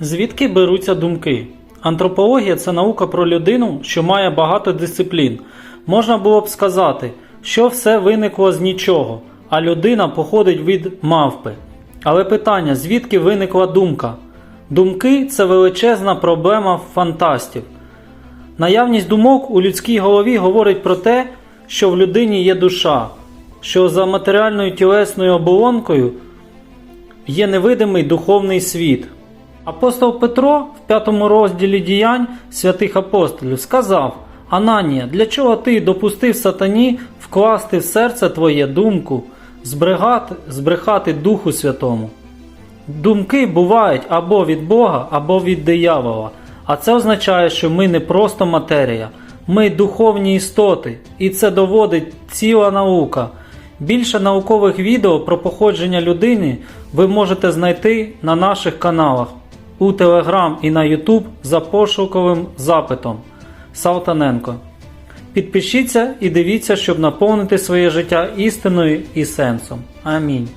Звідки беруться думки? Антропологія це наука про людину, що має багато дисциплін. Можна було б сказати, що все виникло з нічого, а людина походить від мавпи. Але питання, звідки виникла думка? Думки це величезна проблема фантастів. Наявність думок у людській голові говорить про те, що в людині є душа, що за матеріальною тілесною оболонкою є невидимий духовний світ. Апостол Петро в п'ятому розділі діянь святих апостолів сказав: Ананія, для чого ти допустив сатані вкласти в серце твоє думку, збрехати, збрехати Духу Святому? Думки бувають або від Бога, або від диявола. А це означає, що ми не просто матерія, ми духовні істоти, і це доводить ціла наука. Більше наукових відео про походження людини ви можете знайти на наших каналах у Telegram і на YouTube за пошуковим запитом Салтаненко. Підпишіться і дивіться, щоб наповнити своє життя істиною і сенсом. Амінь.